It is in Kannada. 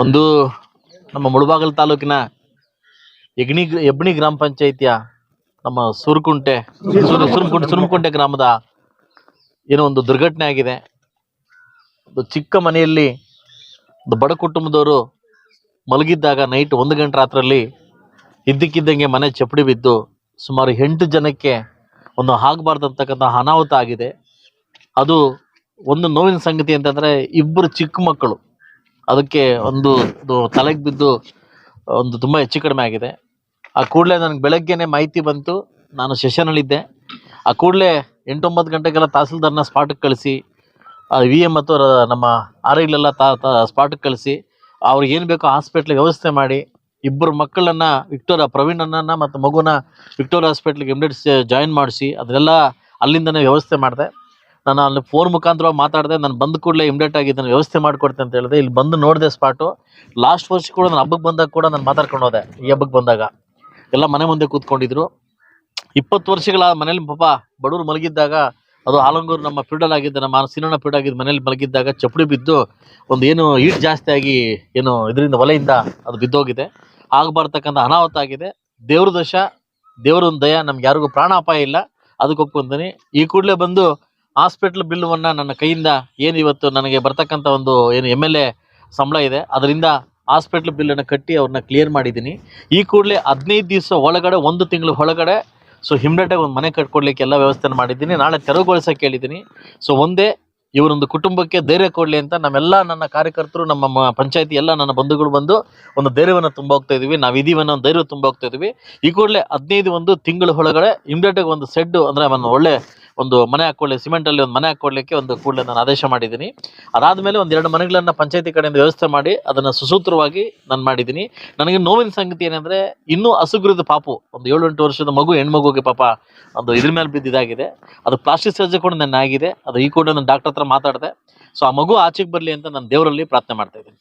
ಒಂದು ನಮ್ಮ ಮುಳಬಾಗಲ್ ತಾಲೂಕಿನ ಎಗ್ನಿ ಎಬ್ಣಿ ಗ್ರಾಮ ಪಂಚಾಯಿತಿಯ ನಮ್ಮ ಸುರಕುಂಟೆ ಸುರ್ಮಕುಂಟೆ ಗ್ರಾಮದ ಏನೋ ಒಂದು ದುರ್ಘಟನೆ ಆಗಿದೆ. ಒಂದು ಚಿಕ್ಕ ಮನೆಯಲ್ಲಿ ಒಂದು ಬಡ ಕುಟುಂಬದವರು ಮಲಗಿದ್ದಾಗ ನೈಟ್ ಒಂದು ಗಂಟೆ ರಾತ್ರಲ್ಲಿ ಇದ್ದಕ್ಕಿದ್ದಂಗೆ ಮನೆ ಚಪ್ಪಡಿ ಬಿದ್ದು ಸುಮಾರು ಎಂಟು ಜನಕ್ಕೆ ಒಂದು ಆಗಬಾರ್ದಂತಕ್ಕಂಥ ಅನಾಹುತ ಆಗಿದೆ. ಅದು ಒಂದು ನೋವಿನ ಸಂಗತಿ ಅಂತಂದ್ರೆ ಇಬ್ಬರು ಚಿಕ್ಕ ಮಕ್ಕಳು. ಅದಕ್ಕೆ ಒಂದು ತಲೆಗೆ ಬಿದ್ದು, ಒಂದು ತುಂಬ ಹೆಚ್ಚು ಕಡಿಮೆ ಆಗಿದೆ. ಆ ಕೂಡಲೇ ನನಗೆ ಬೆಳಗ್ಗೆನೆ ಮಾಹಿತಿ ಬಂತು. ನಾನು ಸೆಷನಲ್ಲಿದ್ದೆ ಆ ಕೂಡಲೇ ಎಂಟೊಂಬತ್ತು ಗಂಟೆಗೆಲ್ಲ ತಹಸೀಲ್ದಾರ್ನ ಸ್ಪಾಟಿಗೆ ಕಳಿಸಿ ವಿ ಎಂ ಮತ್ತು ನಮ್ಮ ಆರ್ ಐಲೆಲ್ಲ ತಾ ಸ್ಪಾಟಿಗೆ ಕಳಿಸಿ, ಅವ್ರಿಗೆ ಏನು ಬೇಕೋ ಹಾಸ್ಪಿಟ್ಲಿಗೆ ವ್ಯವಸ್ಥೆ ಮಾಡಿ, ಇಬ್ಬರು ಮಕ್ಕಳನ್ನ ವಿಕ್ಟೋರಿಯಾ ಪ್ರವೀಣನನ್ನು ಮತ್ತು ಮಗುನ ವಿಕ್ಟೋರಿಯಾ ಹಾಸ್ಪಿಟ್ಲಿಗೆ ಇಮಿಡಿಯೇಟ್ ಜಾಯಿನ್ ಮಾಡಿಸಿ, ಅದೆಲ್ಲ ಅಲ್ಲಿಂದನೇ ವ್ಯವಸ್ಥೆ ಮಾಡಿದೆ. ನಾನು ಅಲ್ಲಿ ಫೋನ್ ಮುಖಾಂತರ ಮಾತಾಡಿದೆ ನಾನು ಬಂದ ಕೂಡಲೇ ಇಮಿಡಿಯೇಟ್ ಆಗಿ ಇದನ್ನು ವ್ಯವಸ್ಥೆ ಮಾಡಿಕೊಡ್ತೇನೆ ಅಂತ ಹೇಳಿದೆ. ಇಲ್ಲಿ ಬಂದು ನೋಡಿದೆ ಸ್ಪಾಟು ಲಾಸ್ಟ್ ವರ್ಷ ಕೂಡ ನಾನು ಹಬ್ಬಕ್ಕೆ ಬಂದಾಗ ಕೂಡ ನಾನು ಮಾತಾಡ್ಕೊಂಡು ಹೋದೆ ಈ ಹಬ್ಬಕ್ಕೆ ಬಂದಾಗ. ಎಲ್ಲ ಮನೆ ಮುಂದೆ ಕೂತ್ಕೊಂಡಿದ್ರು. ಇಪ್ಪತ್ತು ವರ್ಷಗಳ ಮನೇಲಿ ಪಾಪ ಬಡವರು ಮಲಗಿದ್ದಾಗ, ಅದು ಆಲಂಗೂರು ನಮ್ಮ ಫೀಲ್ಡಲ್ ಆಗಿದ್ದ ನಮ್ಮ ಸಿನೋಣ ಫೀಲ್ಡ್ ಆಗಿದ್ದ ಮನೇಲಿ ಮಲಗಿದ್ದಾಗ ಚಪ್ಪಡಿ ಬಿದ್ದು ಒಂದು ಏನು ಈಟ್ ಜಾಸ್ತಿ ಆಗಿ ಏನು ಇದರಿಂದ ಒಲೆಯಿಂದ ಅದು ಬಿದ್ದೋಗಿದೆ. ಆಗಬಾರ್ತಕ್ಕಂಥ ಅನಾಹುತ ಆಗಿದೆ. ದೇವ್ರ ದಶ ದೇವ್ರ ದಯ ನಮ್ಗೆ ಯಾರಿಗೂ ಪ್ರಾಣ ಅಪಾಯ ಇಲ್ಲ. ಅದಕ್ಕೆ ಒಪ್ಕೊಂತೀನಿ ಈ ಕೂಡಲೇ ಬಂದು ಹಾಸ್ಪಿಟ್ಲ್ ಬಿಲ್ವನ್ನ ನನ್ನ ಕೈಯಿಂದ ಏನು ಇವತ್ತು ನನಗೆ ಬರ್ತಕ್ಕಂಥ ಒಂದು ಏನು ಎಂ ಎಲ್ ಎ ಸಂಬಳ ಇದೆ, ಅದರಿಂದ ಹಾಸ್ಪಿಟ್ಲ್ ಬಿಲ್ಲನ್ನು ಕಟ್ಟಿ ಅವ್ರನ್ನ ಕ್ಲಿಯರ್ ಮಾಡಿದ್ದೀನಿ. ಈ ಕೂಡಲೇ ಹದಿನೈದು ದಿವಸ ಒಳಗಡೆ, ಒಂದು ತಿಂಗಳ ಒಳಗಡೆ ಸೊ ಹಿಮ್ಡೆಟಾಗಿ ಒಂದು ಮನೆ ಕಟ್ಕೊಡ್ಲಿಕ್ಕೆ ಎಲ್ಲ ವ್ಯವಸ್ಥೆ ಮಾಡಿದ್ದೀನಿ. ನಾಳೆ ತೆರವುಗೊಳಿಸೋಕೆ ಹೇಳಿದ್ದೀನಿ ಸೊ ಒಂದೇ ಇವರೊಂದು ಕುಟುಂಬಕ್ಕೆ ಧೈರ್ಯ ಕೊಡಲಿ ಅಂತ ನಮ್ಮೆಲ್ಲ ನನ್ನ ಕಾರ್ಯಕರ್ತರು, ನಮ್ಮ ಪಂಚಾಯತಿ ಎಲ್ಲ ನನ್ನ ಬಂಧುಗಳು ಬಂದು ಒಂದು ಧೈರ್ಯವನ್ನು ತುಂಬ ಹೋಗ್ತಾ ಇದೀವಿ. ನಾವು ಇದೀವಿ ಅನ್ನೋ ಒಂದು ಧೈರ್ಯ ತುಂಬ ಹೋಗ್ತಾ ಇದೀವಿ. ಈ ಕೂಡಲೇ ಹದಿನೈದು ಒಂದು ತಿಂಗಳ ಒಳಗಡೆ ಇಮ್ಡಿಯೇಟಾಗಿ ಒಂದು ಸೆಡ್ಡು ಅಂದರೆ ಒಂದು ಒಳ್ಳೆ ಒಂದು ಮನೆ ಹಾಕೊಳ್ಳಿ ಸಿಮೆಂಟಲ್ಲಿ ಒಂದು ಮನೆ ಹಾಕೊಳ್ಳಿಕ್ಕೆ ಒಂದು ಕೂಡಲೇ ನಾನು ಆದೇಶ ಮಾಡಿದ್ದೀನಿ. ಅದಾದಮೇಲೆ ಒಂದು ಎರಡು ಮನೆಗಳನ್ನು ಪಂಚಾಯತಿ ಕಡೆಯಿಂದ ವ್ಯವಸ್ಥೆ ಮಾಡಿ ಅದನ್ನು ಸುಸೂತ್ರವಾಗಿ ನಾನು ಮಾಡಿದ್ದೀನಿ. ನನಗೆ ನೋವಿನ ಸಂಗತಿ ಏನಂದರೆ, ಇನ್ನೂ ಹಸುಗುರಿದ ಪಾಪು, ಒಂದು ಏಳು ಎಂಟು ವರ್ಷದ ಮಗು, ಹೆಣ್ಮಗುಗೆ ಪಾಪ ಒಂದು ಇದ್ರ ಮೇಲೆ ಬಿದ್ದಿದ್ದಾಗಿದೆ ಅದು ಪ್ಲಾಸ್ಟಿಕ್ ಸರ್ಜರಿ ಕೂಡ ನನ್ನ ಆಗಿದೆ. ಅದು ಈ ಕೂಡ ನಾನು ಡಾಕ್ಟರ್ ಹತ್ರ ಮಾತಾಡಿದೆ. ಸೊ ಆ ಮಗು ಆಚೆಗೆ ಬರಲಿ ಅಂತ ನಾನು ದೇವರಲ್ಲಿ ಪ್ರಾರ್ಥನೆ ಮಾಡ್ತಾ ಇದ್ದೀನಿ.